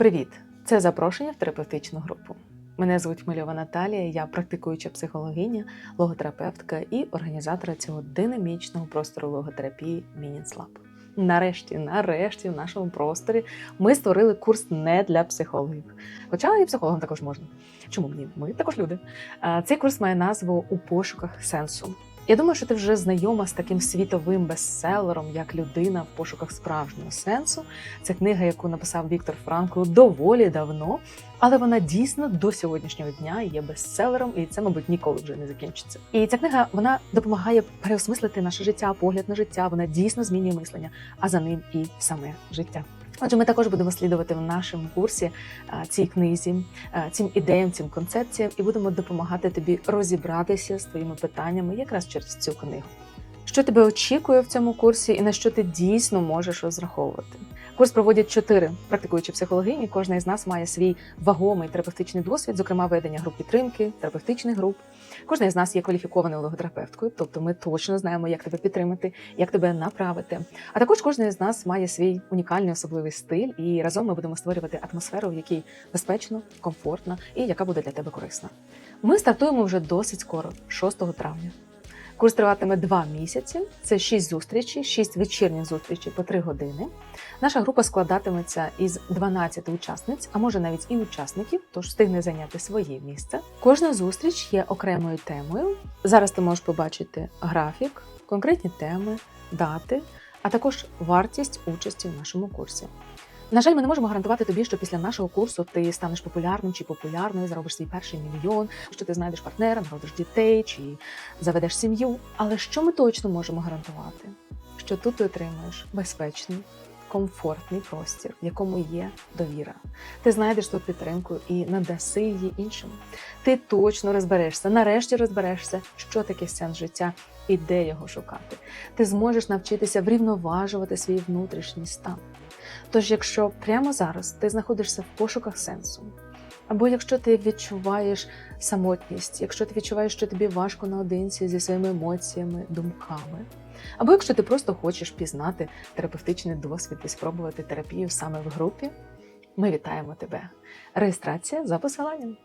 Привіт! Це запрошення в терапевтичну групу. Мене звуть Мильова Наталія, я практикуюча психологиня, логотерапевтка і організатора цього динамічного простору логотерапії Lab. Нарешті, нарешті, в нашому просторі ми створили курс не для психологів. Хоча і психологам також можна. Чому б ні? Ми також люди. Цей курс має назву У пошуках сенсу. Я думаю, що ти вже знайома з таким світовим бестселером, як людина в пошуках справжнього сенсу. Це книга, яку написав Віктор Франкл доволі давно, але вона дійсно до сьогоднішнього дня є бестселером, і це, мабуть, ніколи вже не закінчиться. І ця книга вона допомагає переосмислити наше життя, погляд на життя. Вона дійсно змінює мислення, а за ним і саме життя. Отже, ми також будемо слідувати в нашому курсі цій книзі, цим ідеям, цим концепціям, і будемо допомагати тобі розібратися з твоїми питаннями якраз через цю книгу. Що тебе очікує в цьому курсі і на що ти дійсно можеш розраховувати? Курс проводять чотири практикуючі психологині. Кожна із нас має свій вагомий терапевтичний досвід, зокрема ведення груп підтримки, терапевтичних груп. Кожна із нас є кваліфікованою логотерапевткою, тобто ми точно знаємо, як тебе підтримати, як тебе направити. А також кожна із нас має свій унікальний особливий стиль, і разом ми будемо створювати атмосферу, в якій безпечно, комфортно і яка буде для тебе корисна. Ми стартуємо вже досить скоро, 6 травня. Курс триватиме два місяці. Це шість зустрічей, шість вечірніх зустрічей по три години. Наша група складатиметься із 12 учасниць, а може навіть і учасників, тож встигне зайняти своє місце. Кожна зустріч є окремою темою. Зараз ти можеш побачити графік, конкретні теми, дати, а також вартість участі в нашому курсі. На жаль, ми не можемо гарантувати тобі, що після нашого курсу ти станеш популярним чи популярною, заробиш свій перший мільйон, що ти знайдеш партнера, народиш дітей чи заведеш сім'ю. Але що ми точно можемо гарантувати? Що тут ти отримаєш безпечний, комфортний простір, в якому є довіра. Ти знайдеш тут підтримку і надаси її іншим. Ти точно розберешся, нарешті розберешся, що таке сенс життя і де його шукати. Ти зможеш навчитися врівноважувати свій внутрішній стан. Тож, якщо прямо зараз ти знаходишся в пошуках сенсу, або якщо ти відчуваєш самотність, якщо ти відчуваєш, що тобі важко наодинці зі своїми емоціями, думками, або якщо ти просто хочеш пізнати терапевтичний досвід і спробувати терапію саме в групі, ми вітаємо тебе. Реєстрація за посиланням.